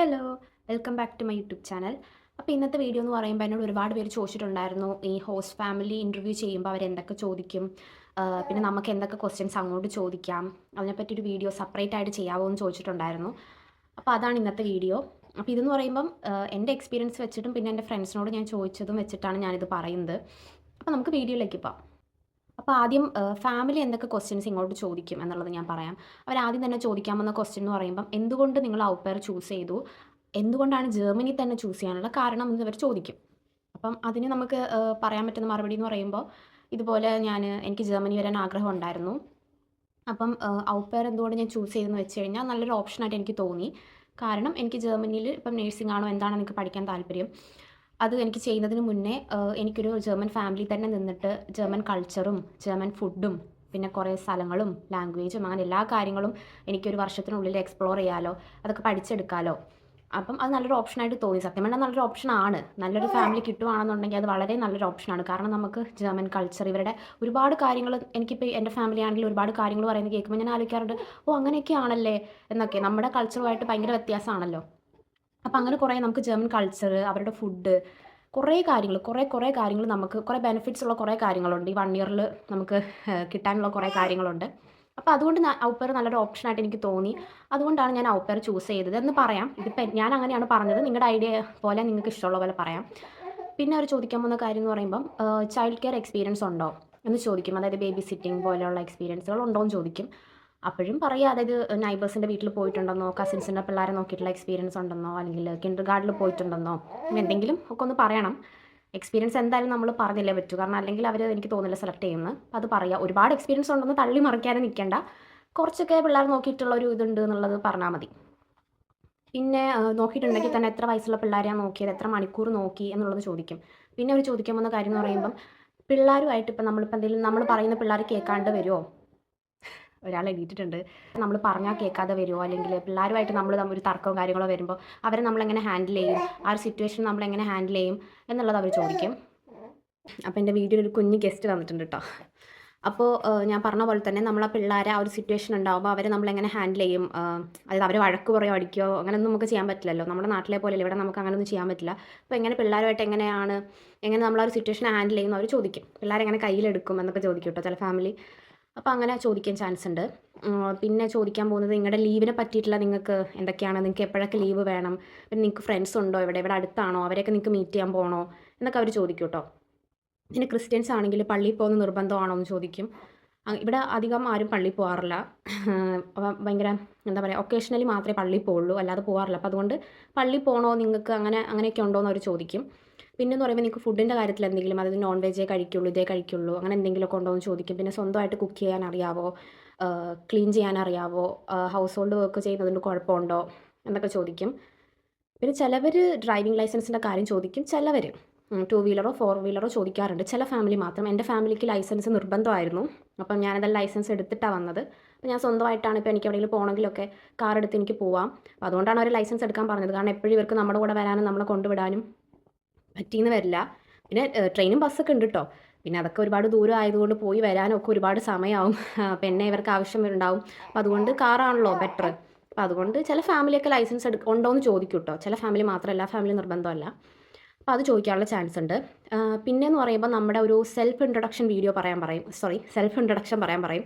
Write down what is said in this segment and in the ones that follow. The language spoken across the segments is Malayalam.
Hello welcome back to my YouTube channel അപ്പോൾ ഇന്നത്തെ വീഡിയോ എന്ന് പറയുമ്പോൾ എന്നോട് ഒരുപാട് പേര് ചോദിച്ചിട്ടുണ്ടായിരുന്നു ഈ ഹോസ്റ്റ് ഫാമിലി ഇന്റർവ്യൂ ചെയ്യുമ്പോൾ അവരെന്തൊക്കെ ചോദിക്കും? പിന്നെ നമുക്ക് എന്തൊക്കെ ക്വസ്റ്റ്യൻസ് അങ്ങോട്ട് ചോദിക്കാം? അതിനെപ്പറ്റി ഒരു വീഡിയോ സെപ്പറേറ്റ് ആയിട്ട് ചെയ്യാമോ എന്ന് ചോദിച്ചിട്ടുണ്ടായിരുന്നു. അപ്പോൾ അതാണ് ഇന്നത്തെ വീഡിയോ അപ്പോൾ ഇതെന്ന് പറയുമ്പം എന്റെ എക്സ്പീരിയൻസ് വെച്ചിട്ടും പിന്നെ എന്റെ ഫ്രണ്ട്സിനോട് ഞാൻ ചോദിച്ചതും വെച്ചിട്ടാണ് ഞാനിത് പറയുന്നത്. അപ്പോൾ നമുക്ക് വീഡിയോയിലേക്ക് പോകാം അപ്പോൾ ആദ്യം ഫാമിലി എന്തൊക്കെ ക്വസ്റ്റ്യൻസ് ഇങ്ങോട്ട് ചോദിക്കും എന്നുള്ളത് ഞാൻ പറയാം. അവർ ആദ്യം തന്നെ ചോദിക്കാമെന്ന ക്വസ്റ്റ്യൻ എന്ന് പറയുമ്പം എന്തുകൊണ്ട് നിങ്ങൾ ഔപ്പയർ ചൂസ് ചെയ്തു? എന്തുകൊണ്ടാണ് ജർമ്മനി തന്നെ ചൂസ് ചെയ്യാനുള്ള കാരണം എന്ന് ഇവർ ചോദിക്കും. അപ്പം അതിന് നമുക്ക് പറയാൻ പറ്റുന്ന മറുപടി എന്ന് പറയുമ്പോൾ ഇതുപോലെ ഞാൻ എനിക്ക് ജർമ്മനി വരാൻ ആഗ്രഹം ഉണ്ടായിരുന്നു. അപ്പം ഔപ്പയർ എന്തുകൊണ്ട് ഞാൻ ചൂസ് ചെയ്തെന്ന് വെച്ച് കഴിഞ്ഞാൽ നല്ലൊരു ഓപ്ഷനായിട്ട് എനിക്ക് തോന്നി. കാരണം എനിക്ക് ജർമ്മനിയിൽ ഇപ്പം നേഴ്സിംഗ് ആണോ എന്താണോ എനിക്ക് പഠിക്കാൻ താല്പര്യം. അത് എനിക്ക് ചെയ്യുന്നതിന് മുന്നേ എനിക്കൊരു ജർമ്മൻ ഫാമിലി തന്നെ നിന്നിട്ട് ജർമ്മൻ കൾച്ചറും ജർമ്മൻ ഫുഡും പിന്നെ കുറേ സ്ഥലങ്ങളും ലാംഗ്വേജും അങ്ങനെ എല്ലാ കാര്യങ്ങളും എനിക്കൊരു വർഷത്തിനുള്ളിൽ എക്സ്പ്ലോർ ചെയ്യാലോ അതൊക്കെ പഠിച്ചെടുക്കാലോ. അപ്പം അത് നല്ലൊരു ഓപ്ഷനായിട്ട് തോന്നി. സത്യം പറഞ്ഞാൽ നല്ലൊരു ഓപ്ഷൻ ആണ്. നല്ലൊരു ഫാമിലി കിട്ടുവാണെന്നുണ്ടെങ്കിൽ അത് വളരെ നല്ലൊരു ഓപ്ഷനാണ് കാരണം നമുക്ക് ജർമ്മൻ കൾച്ചർ ഇവരുടെ ഒരുപാട് കാര്യങ്ങൾ എനിക്കിപ്പോൾ എന്റെ ഫാമിലി ആണെങ്കിൽ ഒരുപാട് കാര്യങ്ങൾ പറയുന്നത് കേൾക്കുമ്പോൾ ഞാൻ ആലോചിക്കാറുണ്ട് ഓ അങ്ങനെയൊക്കെ ആണല്ലേ എന്നൊക്കെ. നമ്മുടെ കൾച്ചറുമായിട്ട് ഭയങ്കര വ്യത്യാസമാണല്ലോ. അപ്പം അങ്ങനെ കുറേ നമുക്ക് ജർമ്മൻ കൾച്ചർ അവരുടെ ഫുഡ് കുറേ കാര്യങ്ങൾ കുറേ കുറേ കാര്യങ്ങൾ നമുക്ക് കുറേ ബെനിഫിറ്റ്സ് ഉള്ള കുറേ കാര്യങ്ങളുണ്ട്. ഈ വൺ ഇയറിൽ നമുക്ക് കിട്ടാനുള്ള കുറേ കാര്യങ്ങളുണ്ട്. അപ്പോൾ അതുകൊണ്ട് ഔപ്പയർ നല്ലൊരു ഓപ്ഷനായിട്ട് എനിക്ക് തോന്നി. അതുകൊണ്ടാണ് ഞാൻ ഔപ്പയർ ചൂസ് ചെയ്തത്. എന്ന് പറയാം. ഇതിപ്പോൾ ഞാൻ അങ്ങനെയാണ് പറഞ്ഞത്. നിങ്ങളുടെ ഐഡിയ പോലെ നിങ്ങൾക്ക് ഇഷ്ടമുള്ള പോലെ പറയാം. പിന്നെ അവർ ചോദിക്കാൻ പോകുന്ന കാര്യം എന്ന് പറയുമ്പം ചൈൽഡ് കെയർ എക്സ്പീരിയൻസ് ഉണ്ടോ? എന്ന് ചോദിക്കും. അതായത് ബേബി സിറ്റിംഗ് പോലെയുള്ള എക്സ്പീരിയൻസുകൾ ഉണ്ടോ എന്ന് ചോദിക്കും. അപ്പോഴും പറയുക അതായത് നൈബേഴ്സിന്റെ വീട്ടിൽ പോയിട്ടുണ്ടെന്നോ കസിൻസിന്റെ പിള്ളേരെ നോക്കിയിട്ടുള്ള എക്സ്പീരിയൻസ് ഉണ്ടെന്നോ അല്ലെങ്കിൽ കിൻഡർ ഗാർഡിൽ പോയിട്ടുണ്ടെന്നോ എന്തെങ്കിലും ഒക്കെ ഒന്ന് പറയണം. എക്സ്പീരിയൻസ് എന്തായാലും നമ്മൾ പറഞ്ഞില്ലേ പറ്റൂ. കാരണം അല്ലെങ്കിൽ അവർ എനിക്ക് തോന്നില്ല സെലക്ട് ചെയ്യുന്നത് അത് പറയാം. ഒരുപാട് എക്സ്പീരിയൻസ് ഉണ്ടെന്ന് തള്ളി മറിക്കാനും നിൽക്കേണ്ട കുറച്ചൊക്കെ പിള്ളേർ നോക്കിയിട്ടുള്ള ഒരു ഇതുണ്ട് എന്നുള്ളത് പറഞ്ഞാൽ മതി. പിന്നെ നോക്കിയിട്ടുണ്ടെങ്കിൽ തന്നെ എത്ര വയസ്സുള്ള പിള്ളേരെയാണ് നോക്കിയത്? എത്ര മണിക്കൂർ നോക്കി എന്നുള്ളത് ചോദിക്കും. പിന്നെ അവർ ചോദിക്കാൻ പോകുന്ന കാര്യം എന്ന് പറയുമ്പം പിള്ളേരുമായിട്ട് ഇപ്പം നമ്മളിപ്പോൾ എന്തെങ്കിലും നമ്മൾ പറയുന്ന പിള്ളേർ കേൾക്കാണ്ട് വരുമോ ഒരാൾ എഴുതിയിട്ടുണ്ട് നമ്മൾ പറഞ്ഞാൽ കേൾക്കാതെ വരുമോ അല്ലെങ്കിൽ പിള്ളേരുമായിട്ട് നമ്മൾ തമ്മിൽ ഒരു തർക്കവും കാര്യങ്ങളോ വരുമ്പോൾ അവരെ നമ്മളെങ്ങനെ ഹാൻഡിൽ ചെയ്യും? ആ ഒരു സിറ്റുവേഷൻ നമ്മളെങ്ങനെ ഹാൻഡിൽ ചെയ്യും? എന്നുള്ളത് അവർ ചോദിക്കും. അപ്പോൾ എന്റെ വീഡിയോയിൽ ഒരു കുഞ്ഞ് ഗസ്റ്റ് വന്നിട്ടുണ്ട് കേട്ടോ അപ്പോൾ ഞാൻ പറഞ്ഞ പോലെ തന്നെ നമ്മൾ ആ പിള്ളേരെ ആ ഒരു സിറ്റുവേഷൻ ഉണ്ടാകുമ്പോൾ അവരെ നമ്മളെങ്ങനെ ഹാൻഡിൽ ചെയ്യും? അതായത് അവർ വഴക്ക് പറയുകയോ അടിക്കുകയോ അങ്ങനെയൊന്നും നമുക്ക് ചെയ്യാൻ പറ്റില്ലല്ലോ. നമ്മുടെ നാട്ടിലെ പോലെ ഇവിടെ നമുക്ക് അങ്ങനെയൊന്നും ചെയ്യാൻ പറ്റില്ല. അപ്പോൾ എങ്ങനെ പിള്ളേരുമായിട്ട് എങ്ങനെയാണ് എങ്ങനെ നമ്മൾ ആ സിറ്റുവേഷൻ ഹാൻഡിൽ ചെയ്യുന്നു അവർ ചോദിക്കും. പിള്ളേരെങ്ങനെ കയ്യിലെടുക്കും എന്നൊക്കെ ചോദിക്കും കേട്ടോ ചില ഫാമിലി അപ്പോൾ അങ്ങനെ ചോദിക്കാൻ ചാൻസ് ഉണ്ട്. പിന്നെ ചോദിക്കാൻ പോകുന്നത് നിങ്ങളുടെ ലീവിനെ പറ്റിയിട്ടുള്ള നിങ്ങൾക്ക് എന്തൊക്കെയാണ്? നിങ്ങൾക്ക് എപ്പോഴൊക്കെ ലീവ് വേണം? പിന്നെ നിങ്ങൾക്ക് ഫ്രണ്ട്സ് ഉണ്ടോ ഇവിടെ? ഇവിടെ അടുത്താണോ? അവരെയൊക്കെ നിങ്ങൾക്ക് മീറ്റ് ചെയ്യാൻ പോകണോ എന്നൊക്കെ അവർ ചോദിക്കും കേട്ടോ പിന്നെ ക്രിസ്ത്യൻസ് ആണെങ്കിൽ പള്ളിയിൽ പോകുന്ന നിർബന്ധമാണോ എന്ന് ചോദിക്കും. ഇവിടെ അധികം ആരും പള്ളിയിൽ പോകാറില്ല ഭയങ്കര എന്താ പറയുക ഒക്കേഷണലി മാത്രമേ പള്ളിയിൽ പോകുള്ളൂ അല്ലാതെ പോകാറില്ല അപ്പോൾ അതുകൊണ്ട് പള്ളി പോകണോ നിങ്ങൾക്ക് അങ്ങനെ അങ്ങനെയൊക്കെ ഉണ്ടോ എന്ന് അവർ ചോദിക്കും. പിന്നെ എന്ന് പറയുമ്പോൾ നിങ്ങൾക്ക് ഫുഡിന്റെ കാര്യത്തിൽ എന്തെങ്കിലും അതായത് നോൺ വെജേ കഴിക്കുള്ളൂ ഇതേ കഴിക്കുള്ളൂ അങ്ങനെ എന്തെങ്കിലുമൊക്കെ ഉണ്ടോ എന്ന് ചോദിക്കും. പിന്നെ സ്വന്തമായിട്ട് കുക്ക് ചെയ്യാൻ അറിയാവോ? ക്ലീൻ ചെയ്യാൻ അറിയാവോ? ഹൗസ് ഹോൾഡ് വർക്ക് ചെയ്യുന്നതുകൊണ്ട് കുഴപ്പമുണ്ടോ? എന്നൊക്കെ ചോദിക്കും. പിന്നെ ചിലവർ ഡ്രൈവിംഗ് ലൈസൻസിന്റെ കാര്യം ചോദിക്കും. ചിലവർ ടു വീലറോ ഫോർ വീലറോ ചോദിക്കാറുണ്ട്. ചില ഫാമിലി മാത്രം. എന്റെ ഫാമിലിക്ക് ലൈസൻസ് നിർബന്ധമായിരുന്നു. അപ്പം ഞാനത് ലൈസൻസ് എടുത്തിട്ടാണ് വന്നത്. അപ്പോൾ ഞാൻ സ്വന്തമായിട്ടാണ് ഇപ്പോൾ എനിക്ക് എവിടെയെങ്കിലും പോകണമെങ്കിലൊക്കെ കാർ എടുത്ത് എനിക്ക് പോവാം. അപ്പോൾ അതുകൊണ്ടാണ് അവർ ലൈസൻസ് എടുക്കാൻ പറഞ്ഞത്. കാരണം എപ്പോഴും ഇവർക്ക് നമ്മുടെ കൂടെ വരാനും നമ്മളെ കൊണ്ടുവിടാനും പറ്റിയെന്ന് വരില്ല. പിന്നെ ട്രെയിനും ബസ്സൊക്കെ ഉണ്ട് കേട്ടോ പിന്നെ അതൊക്കെ ഒരുപാട് ദൂരം ആയതുകൊണ്ട് പോയി വരാനൊക്കെ ഒരുപാട് സമയമാവും അപ്പം എന്നെ ഇവർക്ക് ആവശ്യം ഉണ്ടാവും അപ്പം അതുകൊണ്ട് കാറാണല്ലോ ബെറ്റർ. അപ്പം അതുകൊണ്ട് ചില ഫാമിലിയൊക്കെ ലൈസൻസ് എടുക്ക ഉണ്ടോ എന്ന് ചോദിക്കും കേട്ടോ ചില ഫാമിലി മാത്രമല്ല ഫാമിലി നിർബന്ധമല്ല. അപ്പോൾ അത് ചോദിക്കാനുള്ള ചാൻസ് ഉണ്ട്. പിന്നെ എന്ന് പറയുമ്പോൾ നമ്മുടെ ഒരു സെൽഫ് ഇൻട്രൊഡക്ഷൻ വീഡിയോ പറയാൻ പറയും. സോറി സെൽഫ് ഇൻട്രൊഡക്ഷൻ പറയാൻ പറയും.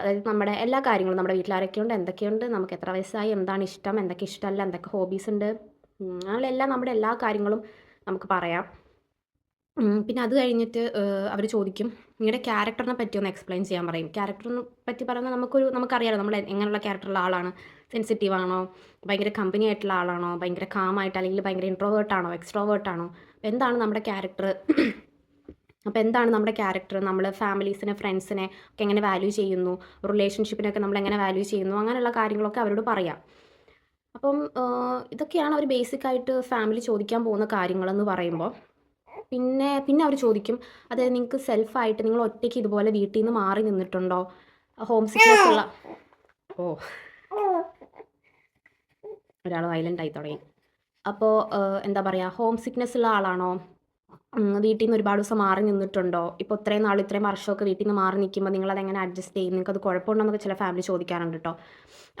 അതായത് നമ്മുടെ എല്ലാ കാര്യങ്ങളും നമ്മുടെ വീട്ടിൽ ആരൊക്കെയുണ്ട് എന്തൊക്കെയുണ്ട് നമുക്ക് എത്ര വയസ്സായി എന്താണ് ഇഷ്ടം എന്തൊക്കെ ഇഷ്ടമല്ല എന്തൊക്കെ ഹോബീസ് ഉണ്ട്. അങ്ങനെയുള്ള എല്ലാ നമ്മുടെ എല്ലാ കാര്യങ്ങളും നമുക്ക് പറയാം. പിന്നെ അത് കഴിഞ്ഞിട്ട് അവർ ചോദിക്കും നിങ്ങളുടെ ക്യാരക്ടറിനെ പറ്റി ഒന്ന് എക്സ്പ്ലെയിൻ ചെയ്യാൻ പറയും. ക്യാരക്ടറിനെ പറ്റി പറയുന്നത് നമുക്കൊരു നമുക്കറിയാലോ നമ്മൾ എങ്ങനെയുള്ള ക്യാരക്ടറുള്ള ആളാണ്. സെൻസിറ്റീവ് ആണോ? ഭയങ്കര കമ്പനി ആയിട്ടുള്ള ആളാണോ? ഭയങ്കര കാമായിട്ട് അല്ലെങ്കിൽ ഭയങ്കര ഇൻട്രോവേർട്ട് ആണോ? എക്സ്ട്രോവേർട്ട് ആണോ? എന്താണ് നമ്മുടെ ക്യാരക്ടർ അപ്പോൾ എന്താണ് നമ്മുടെ ക്യാരക്ടർ നമ്മൾ ഫാമിലീസിനെ ഫ്രണ്ട്സിനെ ഒക്കെ എങ്ങനെ വാല്യൂ ചെയ്യുന്നു? റിലേഷൻഷിപ്പിനൊക്കെ നമ്മൾ എങ്ങനെ വാല്യൂ ചെയ്യുന്നു? അങ്ങനെയുള്ള കാര്യങ്ങളൊക്കെ അവരോട് പറയാം. അപ്പം ഇതൊക്കെയാണ് അവർ ബേസിക് ആയിട്ട് ഫാമിലി ചോദിക്കാൻ പോകുന്ന കാര്യങ്ങളെന്ന് പറയുമ്പോൾ. പിന്നെ പിന്നെ അവർ ചോദിക്കും അതായത് നിങ്ങൾക്ക് സെൽഫായിട്ട് നിങ്ങൾ ഒറ്റയ്ക്ക് ഇതുപോലെ വീട്ടിൽ നിന്ന് മാറി നിന്നിട്ടുണ്ടോ? ഹോം സിക്നെസ് ഉള്ള ഓ. ഒരാൾ വയലന്റ് ആയി തുടങ്ങി. അപ്പോൾ എന്താ പറയുക ഹോം സിക്നെസ് ഉള്ള ആളാണോ? വീട്ടിൽ നിന്ന് ഒരുപാട് ദിവസം മാറി നിന്നിട്ടുണ്ടോ? ഇപ്പോൾ ഇത്രയും നാൾ ഇത്രയും വർഷമൊക്കെ വീട്ടിൽ നിന്ന് മാറി നിൽക്കുമ്പോൾ നിങ്ങളത് എങ്ങനെ അഡ്ജസ്റ്റ് ചെയ്യും? നിങ്ങൾക്ക് അത് കുഴപ്പമുണ്ടോ എന്നൊക്കെ ചില ഫാമിലി ചോദിക്കാറുണ്ട് കേട്ടോ.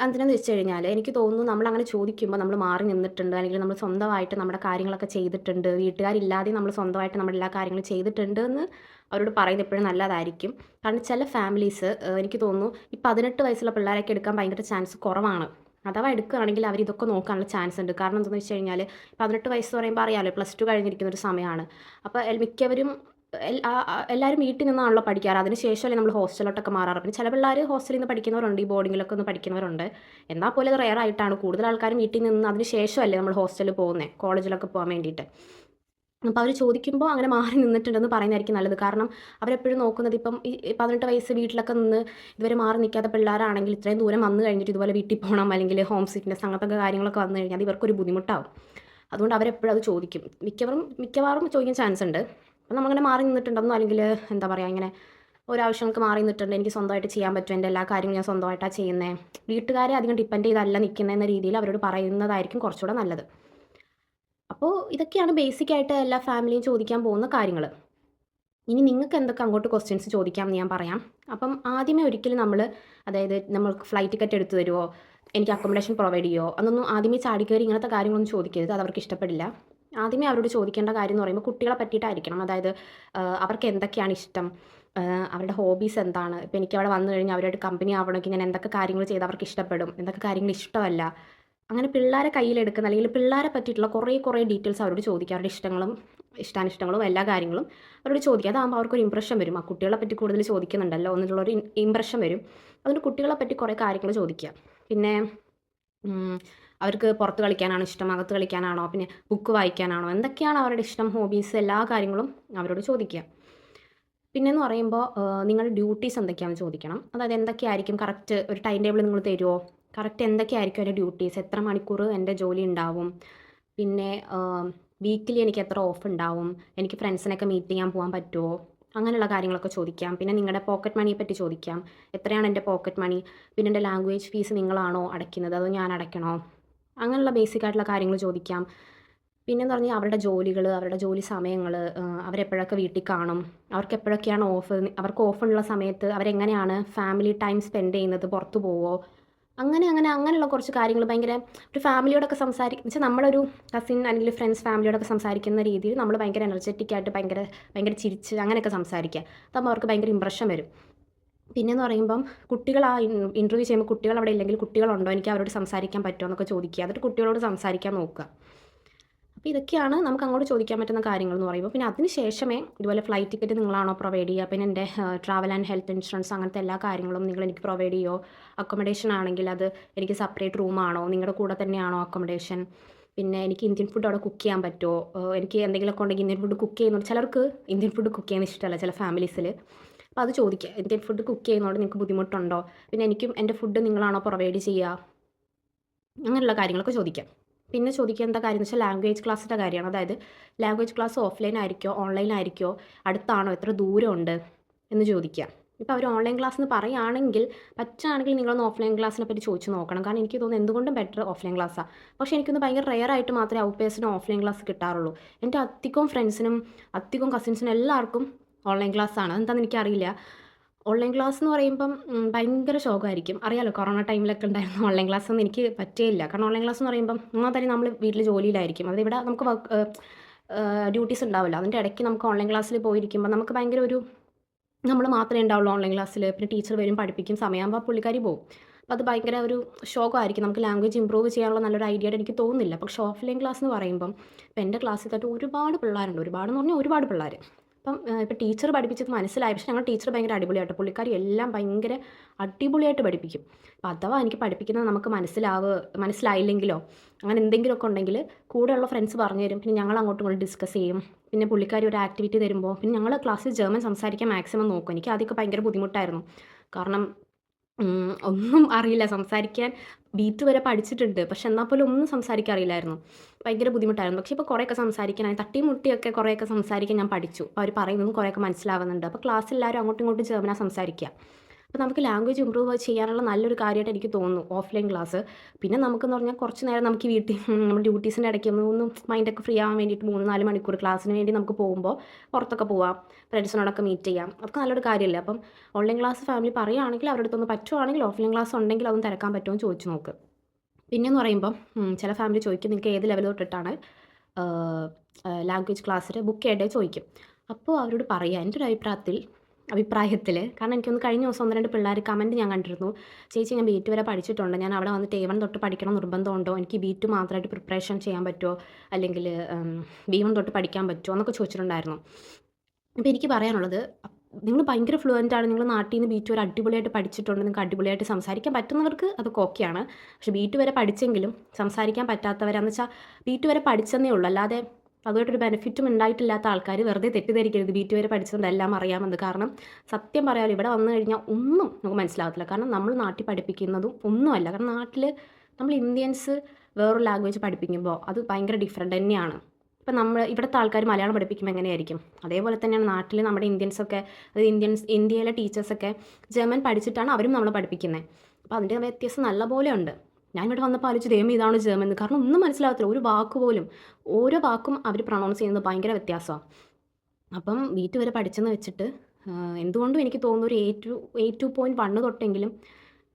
അതിനെന്ന് വെച്ച് കഴിഞ്ഞാൽ എനിക്ക് തോന്നുന്നു നമ്മൾ അങ്ങനെ ചോദിക്കുമ്പോൾ നമ്മൾ മാറി നിന്നിട്ടുണ്ട്. അല്ലെങ്കിൽ നമ്മൾ സ്വന്തമായിട്ട് നമ്മുടെ കാര്യങ്ങളൊക്കെ ചെയ്തിട്ടുണ്ട്. വീട്ടുകാരില്ലാതെ നമ്മൾ സ്വന്തമായിട്ട് നമ്മുടെ എല്ലാ കാര്യങ്ങളും ചെയ്തിട്ടുണ്ട് എന്ന് അവരോട് പറയുന്നത് എപ്പോഴും നല്ലതായിരിക്കും. കാരണം ചില ഫാമിലീസ് എനിക്ക് തോന്നുന്നു ഈ പതിനെട്ട് വയസ്സുള്ള പിള്ളേരൊക്കെ എടുക്കാൻ ഭയങ്കര ചാൻസ് കുറവാണ്. അഥവാ എടുക്കുകയാണെങ്കിൽ അവർ ഇതൊക്കെ നോക്കാനുള്ള ചാൻസ് ഉണ്ട്. കാരണം എന്താണെന്ന് വെച്ച് കഴിഞ്ഞാൽ പതിനെട്ട് വയസ്സ് പറയുമ്പോൾ അറിയാമല്ലോ പ്ലസ് ടു കഴിഞ്ഞിരിക്കുന്ന ഒരു സമയമാണ് അപ്പോൾ മിക്കവരും എല്ലാവരും വീട്ടിൽ നിന്നാണല്ലോ പഠിക്കാറ്. അതിന് ശേഷമല്ലേ നമ്മൾ ഹോസ്റ്റലിലോട്ടൊക്കെ മാറാറ്. പിന്നെ ചില പിള്ളേർ ഹോസ്റ്റലിൽ നിന്ന് പഠിക്കുന്നവരുണ്ട് ഈ ബോർഡിങ്ങിലൊക്കെ ഒന്ന് പഠിക്കുന്നവരുണ്ട്. എന്നാൽ പോലെ അത് റെയർ ആയിട്ടാണ്. കൂടുതൽ ആൾക്കാരും വീട്ടിൽ നിന്ന് അതിന് ശേഷമല്ലേ നമ്മൾ ഹോസ്റ്റലിൽ പോകുന്നത് കോളേജിലൊക്കെ പോകാൻ വേണ്ടിയിട്ട്. അപ്പോൾ അവർ ചോദിക്കുമ്പോൾ അങ്ങനെ മാറി നിന്നിട്ടുണ്ടെന്ന് പറയുന്നതായിരിക്കും നല്ലത്. കാരണം അവരെപ്പോഴും നോക്കുന്നത് ഇപ്പം ഈ പതിനെട്ട് വയസ്സ് വീട്ടിലൊക്കെ നിന്ന് ഇതുവരെ മാറി നിൽക്കാത്ത പിള്ളേരാണെങ്കിൽ ഇത്രയും ദൂരം വന്നു കഴിഞ്ഞിട്ട് ഇതുപോലെ വീട്ടിൽ പോകണം അല്ലെങ്കിൽ ഹോം സിക്നെസ് അങ്ങനത്തെ കാര്യങ്ങളൊക്കെ വന്നു കഴിഞ്ഞാൽ അത് ഇവർക്കൊരു ബുദ്ധിമുട്ടാവും. അതുകൊണ്ട് അവരെപ്പോഴും അത് ചോദിക്കും. മിക്കവാറും മിക്കവാറും ചോദിക്കാൻ ചാൻസ് ഉണ്ട്. അപ്പം നമ്മളിങ്ങനെ മാറി നിന്നിട്ടുണ്ടെന്നോ അല്ലെങ്കിൽ എന്താ പറയുക ഇങ്ങനെ ഒരാവശ്യങ്ങൾക്ക് മാറി നിന്നിട്ടുണ്ട് എനിക്ക് സ്വന്തമായിട്ട് ചെയ്യാൻ പറ്റും എന്റെ എല്ലാ കാര്യങ്ങളും ഞാൻ സ്വന്തമായിട്ടാണ് ചെയ്യുന്നത് വീട്ടുകാരെ അധികം ഡിപ്പെൻഡ് ചെയ്തല്ല നിൽക്കുന്നത് എന്ന രീതിയിൽ അവരോട് പറയുന്നതായിരിക്കും കുറച്ചുകൂടെ നല്ലത്. അപ്പോൾ ഇതൊക്കെയാണ് ബേസിക് ആയിട്ട് എല്ലാ ഫാമിലിയും ചോദിക്കാൻ പോകുന്ന കാര്യങ്ങൾ ഇനി നിങ്ങൾക്ക് എന്തൊക്കെ അങ്ങോട്ട് ക്വസ്റ്റ്യൻസ് ചോദിക്കാമെന്ന് ഞാൻ പറയാം. അപ്പം ആദ്യമേ ഒരിക്കലും നമ്മൾ അതായത് നമ്മൾക്ക് ഫ്ലൈറ്റ് ടിക്കറ്റ് എടുത്തു തരുമോ എനിക്ക് അക്കോമഡേഷൻ പ്രൊവൈഡ് ചെയ്യുമോ അതൊന്നും ആദ്യമേ ചാടിക്കയറി ഇങ്ങനത്തെ കാര്യങ്ങളൊന്നും ചോദിക്കരുത്. അത് അവർക്ക് ഇഷ്ടപ്പെടില്ല. ആദ്യമേ അവരോട് ചോദിക്കേണ്ട കാര്യം എന്ന് പറയുമ്പോൾ കുട്ടികളെ പറ്റിയിട്ടായിരിക്കണം. അതായത് അവർക്ക് എന്തൊക്കെയാണ് ഇഷ്ടം? അവരുടെ ഹോബീസ് എന്താണ്? ഇപ്പോൾ എനിക്ക് അവിടെ വന്നു കഴിഞ്ഞാൽ അവരുടെ കമ്പനി ആവണമെങ്കിൽ ഞാൻ എന്തൊക്കെ കാര്യങ്ങൾ ചെയ്ത് അവർക്ക് ഇഷ്ടപ്പെടും? എന്തൊക്കെ കാര്യങ്ങൾ ഇഷ്ടമല്ല? അങ്ങനെ പിള്ളേരെ കയ്യിലെടുക്കുന്ന അല്ലെങ്കിൽ പിള്ളേരെ പറ്റിയിട്ടുള്ള കുറേ കുറേ ഡീറ്റെയിൽസ് അവരോട് ചോദിക്കുക അവരുടെ ഇഷ്ടങ്ങളും ഇഷ്ടാനിഷ്ടങ്ങളും എല്ലാ കാര്യങ്ങളും അവരോട് ചോദിക്കുക അതാകുമ്പോൾ അവർക്കൊരു ഇമ്പ്രഷൻ വരും. ആ കുട്ടികളെ പറ്റി കൂടുതൽ ചോദിക്കുന്നുണ്ടല്ലോ എന്നുള്ളൊരു ഇമ്പ്രഷൻ വരും. അതുകൊണ്ട് കുട്ടികളെ പറ്റി കുറേ കാര്യങ്ങൾ ചോദിക്കുക. പിന്നെ അവർക്ക് പുറത്ത് കളിക്കാനാണോ ഇഷ്ടം? അകത്ത് കളിക്കാനാണോ? പിന്നെ ബുക്ക് വായിക്കാനാണോ? എന്തൊക്കെയാണ് അവരുടെ ഇഷ്ടം? ഹോബീസ് എല്ലാ കാര്യങ്ങളും അവരോട് ചോദിക്കുക. പിന്നെന്ന് പറയുമ്പോൾ നിങ്ങളുടെ ഡ്യൂട്ടീസ് എന്തൊക്കെയാണെന്ന് ചോദിക്കണം. അതായത് എന്തൊക്കെയായിരിക്കും? കറക്റ്റ് ഒരു ടൈം ടേബിൾ നിങ്ങൾ തരുമോ കറക്റ്റ് എന്തൊക്കെയായിരിക്കും എന്റെ ഡ്യൂട്ടീസ്? എത്ര മണിക്കൂർ എന്റെ ജോലി ഉണ്ടാവും? പിന്നെ വീക്കിലി എനിക്ക് എത്ര ഓഫ് ഉണ്ടാവും? എനിക്ക് ഫ്രണ്ട്സിനൊക്കെ മീറ്റ് ചെയ്യാൻ പോകാൻ പറ്റുമോ അങ്ങനെയുള്ള കാര്യങ്ങളൊക്കെ ചോദിക്കാം. പിന്നെ നിങ്ങളുടെ പോക്കറ്റ് മണിയെ പറ്റി ചോദിക്കാം. എത്രയാണ് എന്റെ പോക്കറ്റ് മണി? പിന്നെ എന്റെ ലാംഗ്വേജ് ഫീസ് നിങ്ങളാണോ അടയ്ക്കുന്നത്? അതോ ഞാൻ അടയ്ക്കണോ? അങ്ങനെയുള്ള ബേസിക് ആയിട്ടുള്ള കാര്യങ്ങൾ ചോദിക്കാം. പിന്നെ എന്ന് പറഞ്ഞാൽ അവരുടെ ജോലികൾ അവരുടെ ജോലി സമയങ്ങൾ അവരെപ്പോഴൊക്കെ വീട്ടിൽ കാണും. അവർക്ക് എപ്പോഴൊക്കെയാണ് ഓഫ്? അവർക്ക് ഓഫുള്ള സമയത്ത് അവരെങ്ങനെയാണ് ഫാമിലി ടൈം സ്പെൻഡ് ചെയ്യുന്നത്? പുറത്തു പോവോ? അങ്ങനെ അങ്ങനെ അങ്ങനെയുള്ള കുറച്ച് കാര്യങ്ങൾ ഭയങ്കര ഒരു ഫാമിലിയോടൊക്കെ സംസാരിക്കും വെച്ചാൽ നമ്മളൊരു കസിൻ അല്ലെങ്കിൽ ഫ്രണ്ട്സ് ഫാമിലിയോടൊക്കെ സംസാരിക്കുന്ന രീതിയിൽ നമ്മൾ ഭയങ്കര എനർജറ്റിക് ആയിട്ട് ഭയങ്കര ഭയങ്കര ചിരിച്ച് അങ്ങനെയൊക്കെ സംസാരിക്കുക. അതാകുമ്പോൾ അവർക്ക് ഭയങ്കര ഇമ്പ്രഷൻ വരും. പിന്നെ എന്ന് പറയുമ്പം കുട്ടികൾ ആ ഇന്റർവ്യൂ ചെയ്യുമ്പോൾ കുട്ടികൾ അവിടെ ഇല്ലെങ്കിൽ കുട്ടികളുണ്ടോ? എനിക്ക് അവരോട് സംസാരിക്കാൻ പറ്റുമോ എന്നൊക്കെ ചോദിക്കുക. എന്നിട്ട് കുട്ടികളോട് സംസാരിക്കാൻ നോക്കുക. അപ്പോൾ ഇതൊക്കെയാണ് നമുക്ക് അങ്ങോട്ട് ചോദിക്കാൻ പറ്റുന്ന കാര്യങ്ങൾ എന്ന് പറയുമ്പോൾ. പിന്നെ അതിന് ശേഷമേ ഇതുപോലെ ഫ്ലൈറ്റ് ടിക്കറ്റ് നിങ്ങളാണോ പ്രൊവൈഡ് ചെയ്യുക? പിന്നെ എന്റെ ട്രാവൽ ആൻഡ് ഹെൽത്ത് ഇൻഷുറൻസ് അങ്ങനത്തെ എല്ലാ കാര്യങ്ങളും നിങ്ങൾ എനിക്ക് പ്രൊവൈഡ് ചെയ്യുമോ? അക്കോമഡേഷൻ ആണെങ്കിൽ അത് എനിക്ക് സെപ്പറേറ്റ് റൂമാണോ നിങ്ങളുടെ കൂടെ തന്നെയാണോ അക്കോമഡേഷൻ പിന്നെ എനിക്ക് ഇന്ത്യൻ ഫുഡ് അവിടെ കുക്ക് ചെയ്യാൻ പറ്റുമോ? എനിക്ക് എന്തെങ്കിലുമൊക്കെ ഉണ്ടെങ്കിൽ ഇന്ത്യൻ ഫുഡ് കുക്ക് ചെയ്യുന്നു? ചിലർക്ക് ഇന്ത്യൻ ഫുഡ് കുക്ക് ചെയ്യാൻ ഇഷ്ടമല്ല ചില ഫാമിലീസിൽ അപ്പോൾ അത് ചോദിക്കുക ഇന്ത്യൻ ഫുഡ് കുക്ക് ചെയ്യുന്നതുകൊണ്ട് നിങ്ങൾക്ക് ബുദ്ധിമുട്ടുണ്ടോ? പിന്നെ എനിക്കും എന്റെ ഫുഡ് നിങ്ങളാണോ പ്രൊവൈഡ് ചെയ്യുക? അങ്ങനെയുള്ള കാര്യങ്ങളൊക്കെ ചോദിക്കാം. പിന്നെ ചോദിക്കേണ്ട കാര്യം എന്ന് വെച്ചാൽ ലാംഗ്വേജ് ക്ലാസ്സിന്റെ കാര്യമാണ്. അതായത് ലാംഗ്വേജ് ക്ലാസ് ഓഫ്ലൈൻ ആയിരിക്കോ ഓൺലൈൻ ആയിരിക്കോ അടുത്താണോ എത്ര ദൂരമുണ്ട് എന്ന് ചോദിക്കുക. ഇപ്പോൾ അവർ ഓൺലൈൻ ക്ലാസ് എന്ന് പറയുകയാണെങ്കിൽ പറ്റുകയാണെങ്കിൽ നിങ്ങളൊന്ന് ഓഫ്ലൈൻ ക്ലാസ്സിനെ പറ്റി ചോദിച്ച് നോക്കണം. കാരണം എനിക്ക് തോന്നുന്നു എന്തുകൊണ്ടും ബെറ്റർ ഓഫ്ലൈൻ ക്ലാസ്സാണ് പക്ഷേ എനിക്കൊന്ന് ഭയങ്കര റെയർ ആയിട്ട് മാത്രമേ ഔട്ട് പേഴ്സിന് ഓഫ്ലൈൻ ക്ലാസ് കിട്ടാറുള്ളൂ. എന്റെ അധികം ഫ്രണ്ട്സിനും അധികം കസിൻസിനും എല്ലാവർക്കും ഓൺലൈൻ ക്ലാസ്സാണ് എന്താണെന്ന് എനിക്കറിയില്ല. ഓൺലൈൻ ക്ലാസ് എന്ന് പറയുമ്പം ഭയങ്കര ശോകമായിരിക്കും അറിയാലോ കൊറോണ ടൈമിലൊക്കെ ഉണ്ടായിരുന്ന ഓൺലൈൻ ക്ലാസ് ഒന്നും എനിക്ക് പറ്റിയില്ല. കാരണം ഓൺലൈൻ ക്ലാസ് എന്ന് പറയുമ്പം ഒന്നാം തന്നെ നമ്മൾ വീട്ടിൽ ജോലിയിലായിരിക്കും. അത് ഇവിടെ നമുക്ക് ഡ്യൂട്ടീസ് ഉണ്ടാവില്ല. അതിന്റെ ഇടയ്ക്ക് നമുക്ക് ഓൺലൈൻ ക്ലാസ്സിൽ പോയിരിക്കുമ്പോൾ നമുക്ക് ഭയങ്കര ഒരു നമ്മൾ മാത്രമേ ഉണ്ടാവുള്ളൂ ഓൺലൈൻ ക്ലാസ്സിൽ പിന്നെ ടീച്ചർ വരും പഠിപ്പിക്കും സമയമാകുമ്പോൾ പുള്ളിക്കാരി പോകും അപ്പോൾ അത് ഭയങ്കര ഒരു ശോകമായിരിക്കും നമുക്ക് ലാംഗ്വേജ് ഇമ്പ്രൂവ് ചെയ്യാനുള്ള നല്ലൊരു ഐഡിയ എനിക്ക് തോന്നുന്നില്ല. പക്ഷേ ഓഫ്ലൈൻ ക്ലാസ് എന്ന് പറയുമ്പം ഇപ്പോൾ എന്റെ ക്ലാസ്സിൽ തൊട്ട് ഒരുപാട് പിള്ളേരുണ്ട്. ഒരുപാട് എന്ന് പറഞ്ഞാൽ ഒരുപാട് പിള്ളേർ അപ്പം ഇപ്പോൾ ടീച്ചർ പഠിപ്പിച്ചത് മനസ്സിലായി. പക്ഷേ ഞങ്ങൾ ടീച്ചർ ഭയങ്കര അടിപൊളിയായിട്ട് പുള്ളിക്കാരി എല്ലാം ഭയങ്കര അടിപൊളിയായിട്ട് പഠിപ്പിക്കും. അപ്പോൾ അഥവാ എനിക്ക് പഠിപ്പിക്കുന്നത് നമുക്ക് മനസ്സിലാവ് മനസ്സിലായില്ലെങ്കിലോ അങ്ങനെ എന്തെങ്കിലുമൊക്കെ ഉണ്ടെങ്കിൽ കൂടെയുള്ള ഫ്രണ്ട്സ് പറഞ്ഞു തരും. പിന്നെ ഞങ്ങൾ അങ്ങോട്ടും ഇങ്ങോട്ട് ഡിസ്കസ് ചെയ്യും. പിന്നെ പുള്ളിക്കാരി ഒരു ആക്ടിവിറ്റി തരുമ്പോൾ പിന്നെ ഞങ്ങൾ ക്ലാസ്സിൽ ജർമ്മൻ സംസാരിക്കാൻ മാക്സിമം നോക്കും. എനിക്ക് ആദ്യമൊക്കെ ഭയങ്കര ബുദ്ധിമുട്ടായിരുന്നു. കാരണം ഒന്നും അറിയില്ല. സംസാരിക്കാൻ ബീറ്റ് വരെ പഠിച്ചിട്ടുണ്ട്. പക്ഷെ എന്നാൽ പോലും ഒന്നും സംസാരിക്കാൻ അറിയില്ലായിരുന്നു ഭയങ്കര ബുദ്ധിമുട്ടായിരുന്നു. പക്ഷെ ഇപ്പോൾ കുറേയൊക്കെ സംസാരിക്കാനായി തട്ടിയും മുട്ടിയൊക്കെ കുറേയൊക്കെ സംസാരിക്കാൻ ഞാൻ പഠിച്ചു. അവർ പറയുന്നതും കുറേയൊക്കെ മനസ്സിലാവുന്നുണ്ട്. അപ്പോൾ ക്ലാസ്സിൽ എല്ലാവരും അങ്ങോട്ടും ഇങ്ങോട്ടും ജർമ്മനാ സംസാരിക്കുക അപ്പോൾ നമുക്ക് ലാംഗ്വേജ് ഇമ്പ്രൂവ് ചെയ്യാനുള്ള നല്ലൊരു കാര്യമായിട്ട് എനിക്ക് തോന്നുന്നു ഓഫ്ലൈൻ ക്ലാസ് പിന്നെ നമുക്കെന്ന് പറഞ്ഞാൽ കുറച്ച് നേരം നമുക്ക് വീട്ടിൽ നമ്മുടെ ഡ്യൂട്ടീസിന്റെ ഇടയ്ക്ക് ഒന്ന് മൈൻഡൊക്കെ ഫ്രീ ആവാൻ വേണ്ടിയിട്ട് മൂന്ന് നാല് മണിക്കൂർ ക്ലാസ്സിന് വേണ്ടി നമുക്ക് പോകുമ്പോൾ പുറത്തൊക്കെ പോവാം ഫ്രണ്ട്സിനോടൊക്കെ മീറ്റ് ചെയ്യാം. അതൊക്കെ നല്ലൊരു കാര്യമല്ലേ അപ്പം ഓൺലൈൻ ക്ലാസ് ഫാമിലി പറയുകയാണെങ്കിൽ അവരുടെ അടുത്തൊന്ന് പറ്റുവാണെങ്കിൽ ഓഫ്ലൈൻ ക്ലാസ് ഉണ്ടെങ്കിൽ അതൊന്ന് തിരക്കാൻ പറ്റുമോ ചോദിച്ചു നോക്ക്. പിന്നെയെന്ന് പറയുമ്പം ചില ഫാമിലി ചോദിക്കും നിങ്ങൾക്ക് ഏത് ലെവൽ തൊട്ടിട്ടാണ് ലാംഗ്വേജ് ക്ലാസ്സിൽ ബുക്ക് ചെയ്യേണ്ടത്? ചോദിക്കും. അപ്പോൾ അവരോട് പറയുക എന്റെ ഒരു അഭിപ്രായത്തിൽ അഭിപ്രായത്തിൽ കാരണം എനിക്കൊന്ന് കഴിഞ്ഞ ദിവസം ഒന്ന് രണ്ട് പിള്ളേർ കമന്റ് ഞാൻ കണ്ടിരുന്നു. ചേച്ചി ഞാൻ ബീറ്റ് വരെ പഠിച്ചിട്ടുണ്ട്. ഞാൻ അവിടെ വന്ന് എ വൺ തൊട്ട് പഠിക്കണം നിർബന്ധമുണ്ടോ? എനിക്ക് ബി ടു മാത്രമായിട്ട് പ്രിപ്പറേഷൻ ചെയ്യാൻ പറ്റുമോ അല്ലെങ്കിൽ ബി വൺ തൊട്ട് പഠിക്കാൻ പറ്റുമോ എന്നൊക്കെ ചോദിച്ചിട്ടുണ്ടായിരുന്നു. അപ്പോൾ എനിക്ക് പറയാനുള്ളത് നിങ്ങൾ ഭയങ്കര ഫ്ലുവന്റ് ആണ്. നിങ്ങൾ നാട്ടിൽ നിന്ന് ബി ടു വരെ അടിപൊളിയായിട്ട് പഠിച്ചിട്ടുണ്ട്. നിങ്ങൾക്ക് അടിപൊളിയായിട്ട് സംസാരിക്കാൻ പറ്റുന്നവർക്ക് അതൊക്കെ ഓക്കെയാണ് പക്ഷേ ബി ടു വരെ പഠിച്ചെങ്കിലും സംസാരിക്കാൻ പറ്റാത്തവരാന്ന് വെച്ചാൽ ബി ടു വരെ പഠിച്ചെന്നേ ഉള്ളൂ. അല്ലാതെ അതുമായിട്ടൊരു ബെനിഫിറ്റും ഉണ്ടായിട്ടില്ലാത്ത ആൾക്കാർ വെറുതെ തെറ്റിദ്ധരിക്കരുത്. ബി ടി വരെ പഠിച്ചതുകൊണ്ട് എല്ലാം അറിയാമെന്ന്. കാരണം സത്യം പറയാമല്ലോ ഇവിടെ വന്നു കഴിഞ്ഞാൽ ഒന്നും നമുക്ക് മനസ്സിലാകത്തില്ല കാരണം നമ്മൾ നാട്ടിൽ പഠിപ്പിക്കുന്നതും ഒന്നുമല്ല. കാരണം നാട്ടിൽ നമ്മൾ ഇന്ത്യൻസ് വേറൊരു ലാംഗ്വേജ് പഠിപ്പിക്കുമ്പോൾ അത് ഭയങ്കര ഡിഫറെന്റ് തന്നെയാണ്. ഇപ്പം നമ്മൾ ഇവിടുത്തെ ആൾക്കാർ മലയാളം പഠിപ്പിക്കുമ്പോൾ എങ്ങനെയായിരിക്കും? അതേപോലെ തന്നെയാണ് നാട്ടിൽ നമ്മുടെ ഇന്ത്യൻസൊക്കെ അത് ഇന്ത്യൻസ് ഇന്ത്യയിലെ ടീച്ചേഴ്സൊക്കെ ജർമ്മൻ പഠിച്ചിട്ടാണ് അവരും നമ്മളെ പഠിപ്പിക്കുന്നത് അപ്പോൾ അതിന്റെ വ്യത്യാസം നല്ല പോലെ ഉണ്ട്. ഞാൻ ഇവിടെ വന്നപ്പോൾ ആലോചിച്ച് ദൈവം ഇതാണ് ജർമ്മൻ കാരണം ഒന്നും മനസ്സിലാകത്തില്ല. ഒരു വാക്ക് പോലും. ഓരോ വാക്കും അവർ പ്രൊണൗൺസ് ചെയ്യുന്നത് ഭയങ്കര വ്യത്യാസമാണ് അപ്പം വീട്ടിൽ വരെ പഠിച്ചെന്ന് വെച്ചിട്ട് എന്തുകൊണ്ടും എനിക്ക് തോന്നുന്നു ഒരു eight two eight two point one തൊട്ടെങ്കിലും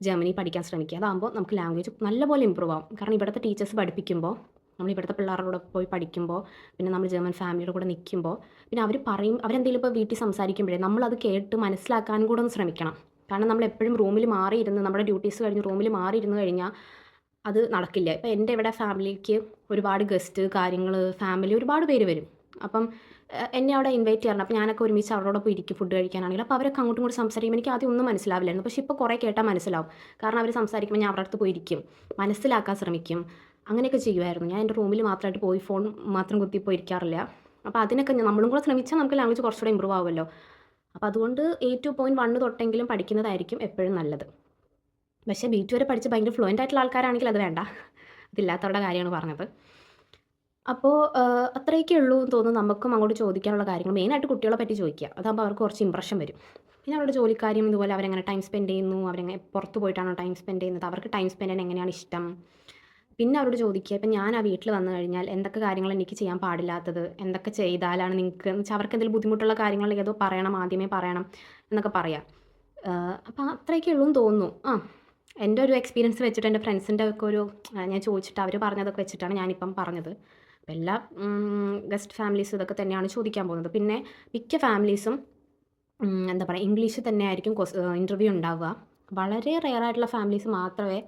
Germany പഠിക്കാൻ ശ്രമിക്കുക. അതാകുമ്പോൾ നമുക്ക് ലാംഗ്വേജ് നല്ലപോലെ ഇമ്പ്രൂവ് ആവും. കാരണം ഇവിടുത്തെ ടീച്ചേഴ്സ് പഠിപ്പിക്കുമ്പോൾ നമ്മൾ ഇവിടുത്തെ പിള്ളേരുടെ പോയി പഠിക്കുമ്പോൾ പിന്നെ നമ്മൾ ജർമ്മൻ ഫാമിലിയുടെ കൂടെ നിൽക്കുമ്പോൾ പിന്നെ അവർ പറയും അവരെന്തെങ്കിലും ഇപ്പോൾ വീട്ടിൽ സംസാരിക്കുമ്പോഴേ നമ്മളത് കേട്ട് മനസ്സിലാക്കാൻ കൂടെ ഒന്ന് ശ്രമിക്കണം. കാരണം നമ്മൾ എപ്പോഴും റൂമിൽ മാറിയിരുന്ന് നമ്മുടെ ഡ്യൂട്ടീസ് കഴിഞ്ഞ് റൂമിൽ മാറിയിരുന്ന് കഴിഞ്ഞാൽ അത് നടക്കില്ല. ഇപ്പം എന്റെ ഇവിടെ ഫാമിലിക്ക് ഒരുപാട് ഗസ്റ്റ് കാര്യങ്ങൾ ഫാമിലി ഒരുപാട് പേര് വരും. അപ്പം എന്നെ അവിടെ ഇൻവൈറ്റ് ചെയ്യാറുണ്ട്. അപ്പം ഞാനൊക്കെ ഒരുമിച്ച് അവരോടൊപ്പം ഇരിക്കും ഫുഡ് കഴിക്കാനാണെങ്കിലും അപ്പോൾ അവരൊക്കെ അങ്ങോട്ടും കൂടി സംസാരിക്കുമ്പോൾ എനിക്ക് ആദ്യം ഒന്നും മനസ്സിലാവില്ലായിരുന്നു. പക്ഷേ ഇപ്പോൾ കുറേ കേട്ടാൽ മനസ്സിലാവും. കാരണം അവർ സംസാരിക്കുമ്പോൾ ഞാൻ അവരുടെ അടുത്ത് പോയിരിക്കും മനസ്സിലാക്കാൻ ശ്രമിക്കും. അങ്ങനെയൊക്കെ ചെയ്യുമായിരുന്നു. ഞാൻ എന്റെ റൂമിൽ മാത്രമായിട്ട് പോയി ഫോൺ മാത്രം കുത്തി പോയി ഇരിക്കാറില്ല. അപ്പോൾ അതിനൊക്കെ നമ്മളും കൂടെ ശ്രമിച്ചാൽ നമുക്ക് ലാംഗ്വേജ് കുറച്ചുകൂടെ ഇമ്പ്രൂവ് ആവുമല്ലോ. അപ്പോൾ അതുകൊണ്ട് എയ്റ്റ് ടു പോയിന്റ് വണ്ണ് തൊട്ടെങ്കിലും പഠിക്കുന്നതായിരിക്കും എപ്പോഴും നല്ലത്. പക്ഷേ ബി ടു വരെ പഠിച്ച് ഭയങ്കര ഫ്ലുവന്റ് ആയിട്ടുള്ള ആൾക്കാരാണെങ്കിൽ അത് വേണ്ട. അതില്ലാത്തവരുടെ കാര്യമാണ് പറഞ്ഞത്. അപ്പോൾ അത്രയൊക്കെ ഉള്ളൂ എന്ന് തോന്നുന്നു നമുക്കും അങ്ങോട്ട് ചോദിക്കാനുള്ള കാര്യങ്ങൾ. മെയിനായിട്ട് കുട്ടികളെ പറ്റി ചോദിക്കുക. അതാകുമ്പോൾ അവർക്ക് കുറച്ച് ഇമ്പ്രഷൻ വരും. പിന്നെ അവരുടെ ജോലിക്കാര്യം ഇതുപോലെ അവരെങ്ങനെ ടൈം സ്പെൻഡ് ചെയ്യുന്നു അവരെങ്ങനെ പുറത്ത് പോയിട്ടാണോ ടൈം സ്പെൻഡ് ചെയ്യുന്നത് അവർക്ക് ടൈം സ്പെൻഡ് ചെയ്യാൻ എങ്ങനെയാണ് ഇഷ്ടം? പിന്നെ അവരോട് ചോദിക്കുക ഇപ്പം ഞാൻ ആ വീട്ടിൽ വന്നു കഴിഞ്ഞാൽ എന്തൊക്കെ കാര്യങ്ങൾ എനിക്ക് ചെയ്യാൻ പാടില്ലാത്തത്? എന്തൊക്കെ ചെയ്താലാണ് നിങ്ങൾക്ക് എന്ന് വെച്ചാൽ അവർക്ക് എന്തെങ്കിലും ബുദ്ധിമുട്ടുള്ള കാര്യങ്ങൾ ഏതോ പറയണം ആദ്യമേ പറയണം എന്നൊക്കെ പറയാം. അപ്പോൾ അത്രയൊക്കെ ഉള്ളൂ എന്ന് തോന്നുന്നു. ആ എന്റെ ഒരു എക്സ്പീരിയൻസ് വെച്ചിട്ട് എന്റെ ഫ്രണ്ട്സിന്റെ ഒക്കെ ഒരു ഞാൻ ചോദിച്ചിട്ട് അവർ പറഞ്ഞതൊക്കെ വെച്ചിട്ടാണ് ഞാനിപ്പം പറഞ്ഞത്. അപ്പോൾ എല്ലാ ഗസ്റ്റ് ഫാമിലീസ് ഇതൊക്കെ തന്നെയാണ് ചോദിക്കാൻ പോകുന്നത്. പിന്നെ മിക്ക ഫാമിലീസും എന്താ പറയുക ഇംഗ്ലീഷിൽ തന്നെ ആയിരിക്കും ഇന്റർവ്യൂ ഉണ്ടാവുക. വളരെ റെയർ ആയിട്ടുള്ള ഫാമിലീസ് മാത്രമേ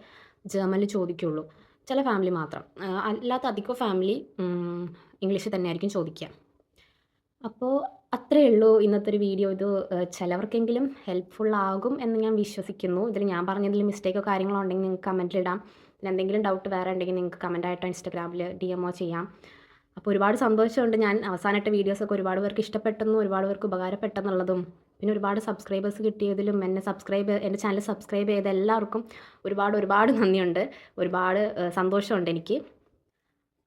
ജർമ്മനിൽ ചോദിക്കുള്ളൂ. ചില ഫാമിലി മാത്രം. അല്ലാത്ത അധികം ഫാമിലി ഇംഗ്ലീഷിൽ തന്നെ ആയിരിക്കും ചോദിക്കുക. അപ്പോൾ അത്രയേ ഉള്ളൂ ഇന്നത്തെ ഒരു വീഡിയോ. ഇത് ചിലവർക്കെങ്കിലും ഹെൽപ്ഫുൾ ആകും എന്ന് ഞാൻ വിശ്വസിക്കുന്നു. ഇതിൽ ഞാൻ പറഞ്ഞതിൽ മിസ്റ്റേക്കോ കാര്യങ്ങളോ ഉണ്ടെങ്കിൽ നിങ്ങൾക്ക് കമന്റിലിടാം പിന്നെ എന്തെങ്കിലും ഡൗട്ട് വേറെ ഉണ്ടെങ്കിൽ നിങ്ങൾക്ക് കമന്റായിട്ടോ ഇൻസ്റ്റാഗ്രാമിൽ ഡി എമ്മോ ചെയ്യാം. അപ്പോൾ ഒരുപാട് സന്തോഷമുണ്ട്. ഞാൻ അവസാനത്തെ വീഡിയോസൊക്കെ ഒരുപാട് പേർക്ക് ഇഷ്ടപ്പെട്ടെന്നും ഒരുപാട് പേർക്ക് ഉപകാരപ്പെട്ടെന്നുള്ളതും. പിന്നെ ഒരുപാട് സബ്സ്ക്രൈബേഴ്സ് കിട്ടിയതിലും എന്നെ സബ്സ്ക്രൈബ് എന്റെ ചാനൽ സബ്സ്ക്രൈബ് ചെയ്ത എല്ലാവർക്കും ഒരുപാട് ഒരുപാട് നന്ദിയുണ്ട്. ഒരുപാട് സന്തോഷമുണ്ട് എനിക്ക്.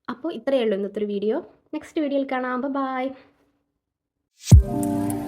അപ്പോൾ ഇത്രയേ ഉള്ളൂ ഇന്നത്തെ ഒരു വീഡിയോ. നെക്സ്റ്റ് വീഡിയോയിൽ കാണാം. Bye You.